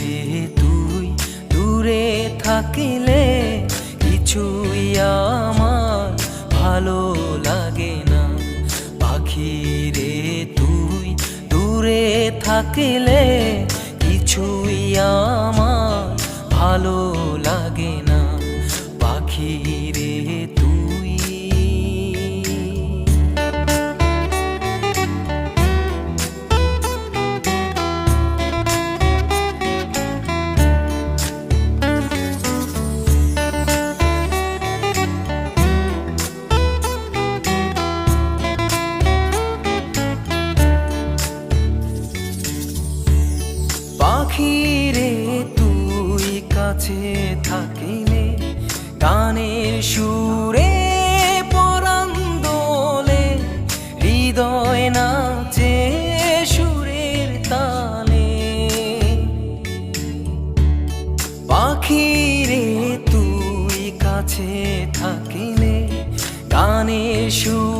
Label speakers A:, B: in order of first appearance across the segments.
A: রে তুই দূরে থাকিলে কিছুই আমার ভালো লাগে না। পাখি রে তুই দূরে থাকিলে কিছুই আমার ভালো লাগে না। কাছে থাকিলে গানের সুরে পরাণ দোলে হৃদয় নাচে সুরের তালে। পাখি রে তুই কাছে থাকিলে গানের সুরে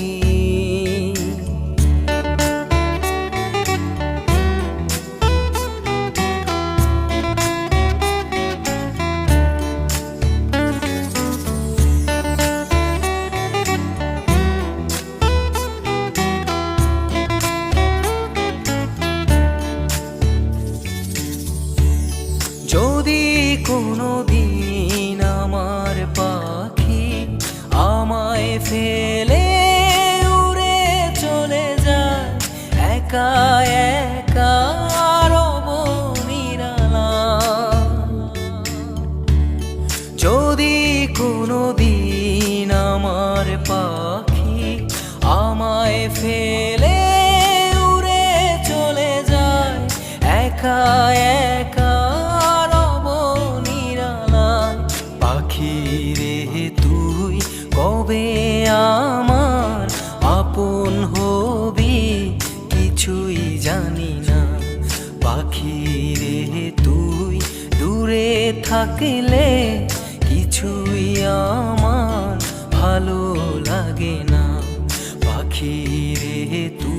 A: একা যদি কোনো দিন আমার পাখি আমায় ফেলে থাকলে কিছুই আমার ভালো লাগে না। পাখি রে তুই